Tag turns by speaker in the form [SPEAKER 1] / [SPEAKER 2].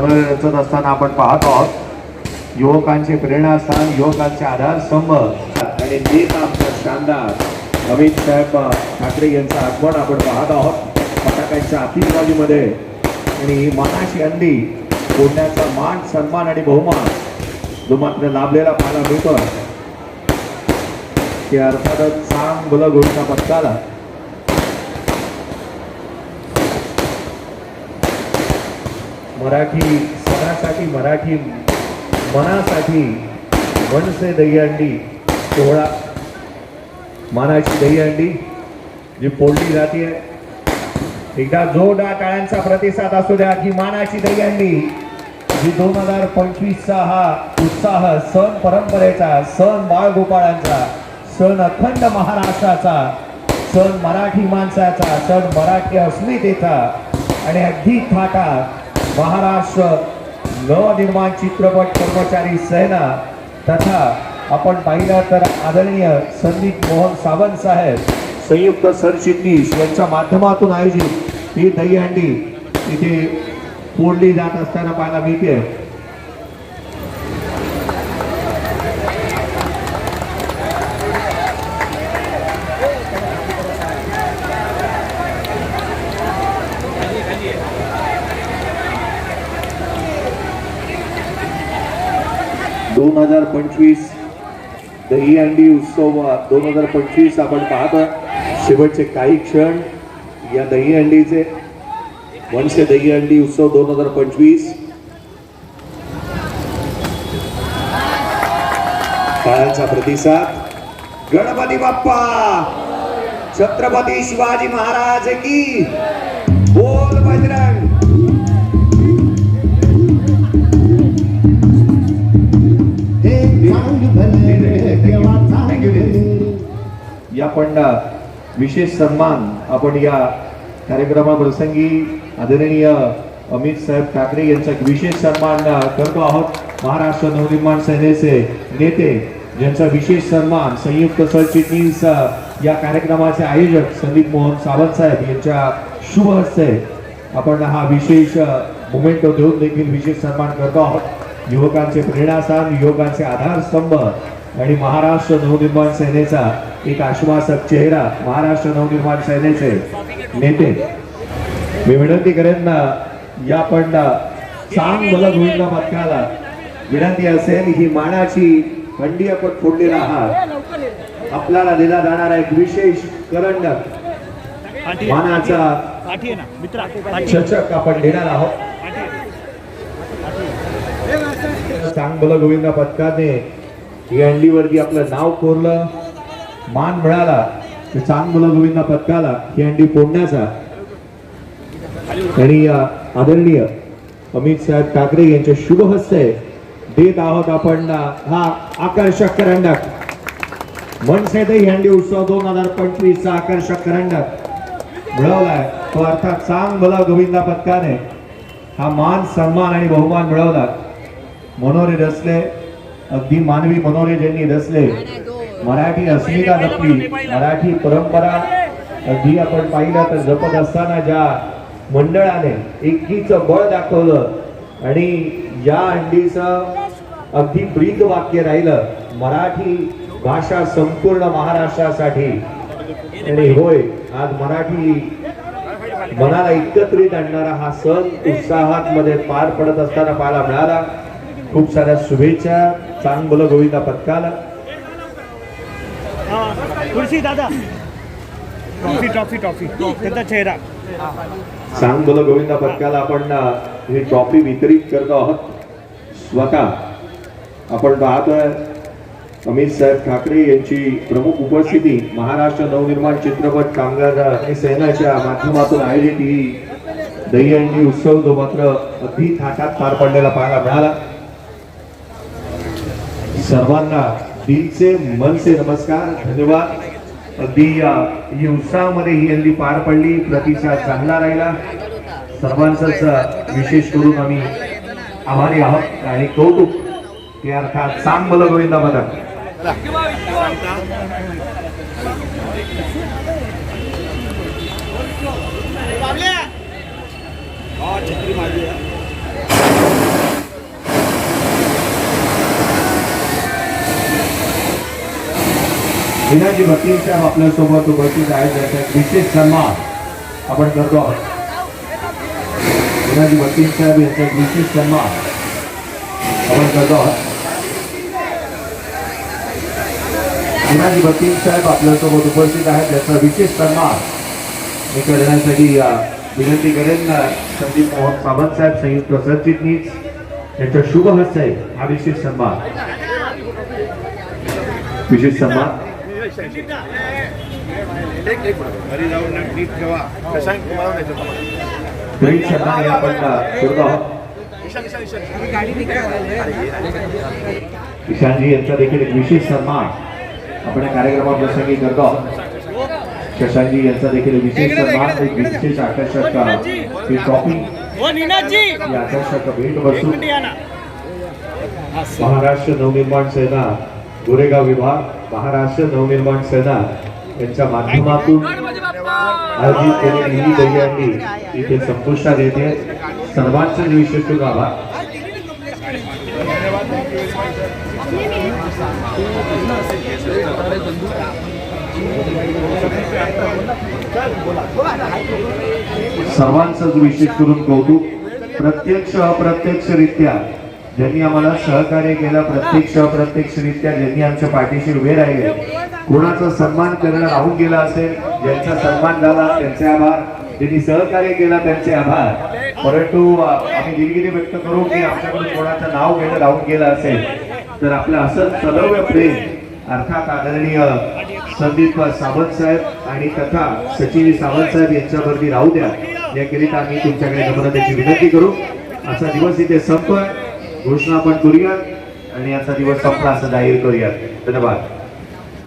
[SPEAKER 1] मनोरंजन रचत असताना आपण पाहत आहोत युवकांचे प्रेरणास्थान युवकांचे आधारस्तंभ आणि नेता आमचा शानदार अमित साहेब ठाकरे यांचं आगमन आपण पाहत आहोत फटाक्यांच्या आतिषबाजीमध्ये. आणि ही अंडी बोलण्याचा मान सन्मान आणि बहुमान जो मात्र लाभलेला पाहायला मिळतो ते अर्थातच चांगलं गोष्ट पत्काला मराठी सणासाठी मराठी मनासाठी मनसे दहीहंडी सोहळा मानाची दहीहंडी जी पोळली जाते. एकदा जोरदार टाळ्यांचा प्रतिसाद असू द्या की मानाची दहीहंडी. जी दोन हजार पंचवीसचा हा उत्साह सण परंपरेचा सण बाळगोपाळांचा सण अखंड महाराष्ट्राचा सण मराठी माणसाचा सण मराठी अस्मितेचा आणि अगदी थाटा महाराष्ट्र नवनिर्माण चित्रपट कर्मचारी सेना तथा आपण पाहिलं तर आदरणीय संदीप मोहन सावंत साहेब संयुक्त सरचिटणीस यांच्या माध्यमातून आयोजित ही दहीहंडी इथे फोडली जात असताना पाहायला मिळते. दोन हजार पंचवीस दही अंडी उत्सव दोन हजार पंचवीस आपण पाहतो शेवटचे काही क्षण या दहीहंडीचे मनसे दहीहंडी उत्सव दोन हजार पंचवीस. काळांचा प्रतिसाद. गणपती बाप्पा! छत्रपती शिवाजी महाराज की! बोल बजरंग! या पण विशेष सन्मान आपण या कार्यक्रमाप्रसंगी आदरणीय अमित साहेब ठाकरे यांचा विशेष सन्मान करतो आहोत. महाराष्ट्र नवनिर्माण सेनेचे नेते ज्यांचा विशेष सन्मान संयुक्त सरचिटणीस या कार्यक्रमाचे आयोजक संदीप मोहन सावंत साहेब यांच्या शुभ हस्ते आपण हा विशेष मुमेंट देऊन देखील विशेष सन्मान करतो आहोत. युवकांचे प्रेरणास्थान युवकांचे आधारस्तंभ आणि महाराष्ट्र नवनिर्माण सेनेचा एक आश्वासक चेहरा महाराष्ट्र नवनिर्माण सेनेचे नेते. मी विनंती करेन ना या पण चांग मला गोविंदा पथकाला विनंती असेल ही मानाची खंडी आपण फोडलेला आहात आपल्याला दिला जाणारा एक विशेष करंडक. मानाचा
[SPEAKER 2] पाठी
[SPEAKER 1] चषक आपण देणार आहोत. चांगलं गोविंदा पथकाने या अंडीवरती आपलं नाव कोरलं. मान मिळाला तर चांगलं गोविंदा पथकाला ही अंडी फोडण्याचा. आणि आदरणीय अमित साहेब ठाकरे यांच्या शुभ हस्ते देत आहोत आपण हा आकर्षक करंडक. मनसे ही हंडी उत्सव दोन हजार पंचवीस चा आकर्षक करंडक. मिळवलाय. तो अर्थात चांग भला गोविंदा पथकाने हा मान सन्मान आणि बहुमान मिळवला. मनोरे रचले अगदी मानवी मनोरे ज्यांनी रचले मराठी अस्मिता जपली मराठी परंपरा अगदी आपण पाहिलं तर जपत असताना ज्या मंडळाने एकीचं बळ दाखवलं आणि या अंडीचं अगदी ब्रीद वाक्य राहिलं मराठी भाषा संपूर्ण महाराष्ट्रासाठी. आणि होय आज मराठी मनाला एकत्रित आणणारा हा सण उत्साहात मध्ये पार पडत असताना पाहायला मिळाला. खूप साऱ्या शुभेच्छा चांगलं गोविंदा पथकाला.
[SPEAKER 2] खुर्शी दादा. ट्रॉफी ट्रॉफी ट्रॉफी त्याचा चेहरा.
[SPEAKER 1] सांग चांगलं गोविंदा पथकाला आपण ही ट्रॉफी वितरित करतो आहोत. स्वतः. आपण पाहतोय अमित साहेब ठाकरे यांची प्रमुख उपस्थिती महाराष्ट्र नवनिर्माण चित्रपट कामगार आणि सेनाच्या माध्यमातून आयोजित ही दहीहंडी उत्सव जो मात्र अगदी थाटात पार पडलेला पाहायला मिळाला. सर्वांना दिलचे मनसे नमस्कार धन्यवाद. अगदी ही उत्साहामध्ये ही हल्ली पार पडली प्रतिसाद चांगला राहिला. सर्वांचंच विशेष करून आम्ही आभारी आहोत. आणि कौतुक हे अर्थात चांगलं गोविंदा पदक
[SPEAKER 2] छत्री माझी
[SPEAKER 1] विनाजी भक्ती साहेब आपल्यासोबत उपस्थित आहेत ज्याचा विशेष सन्मान आपण करतो आहोत. विनाजी भक्ती साहेब यांचा विशेष सन्मान आपण करतो आहोत. विनाजी भक्ती साहेब आपल्यासोबत उपस्थित आहेत ज्याचा विशेष सन्मान मी करण्यासाठी विनंती करेन संदीप मोहन सावंत साहेब संयुक्त सरचिटणीस यांच्या शुभ हस्ते हा विशेष सन्मान. विशेष सन्मान. ईशानजी यांचा देखील एक विशेष सन्मान आपण या कार्यक्रमाप्रसंगी करतो शशांकजी यांचा देखील विशेष सन्मान एक विशेष आकर्षक ही
[SPEAKER 2] हो
[SPEAKER 1] आकर्षक भेट वस्तू
[SPEAKER 2] या ना.
[SPEAKER 1] महाराष्ट्र नवनिर्माण सेना गोरेगाव विभाग महाराष्ट्र नवनिर्माण सेना यांच्या माध्यमातून आयोजित केलेली ही इथे संपुष्टात येते. सर्वांचे विशेष आभार. सर्वांचं विशेष करून कौतुक. प्रत्यक्ष अप्रत्यक्षरित्या ज्यांनी आम्हाला सहकार्य केलं प्रत्यक्ष अप्रत्यक्षरित्या ज्यांनी आमच्या पाठीशी उभे राहिले कोणाचा सन्मान करणं राहून गेला असेल ज्यांचा सन्मान झाला त्यांचे आभार. ज्यांनी सहकार्य केला त्यांचे आभार. परंतु आम्ही दिलगिरी व्यक्त करू की आमच्याकडून कोणाचं नाव घेणं राहून गेलं असेल तर आपलं असं सदैव प्रेम अर्थात आदरणीय संदीप सावंत साहेब आणि तथा सचिन सावंत साहेब यांच्यावरती राहू द्या. याकरिता आम्ही तुमच्याकडे नम्रतेची विनंती करू. असा दिवस इथे संपतोय. घोषणा आपण करूयात आणि याचा दिवस संपला असं जाहीर करूयात. धन्यवाद.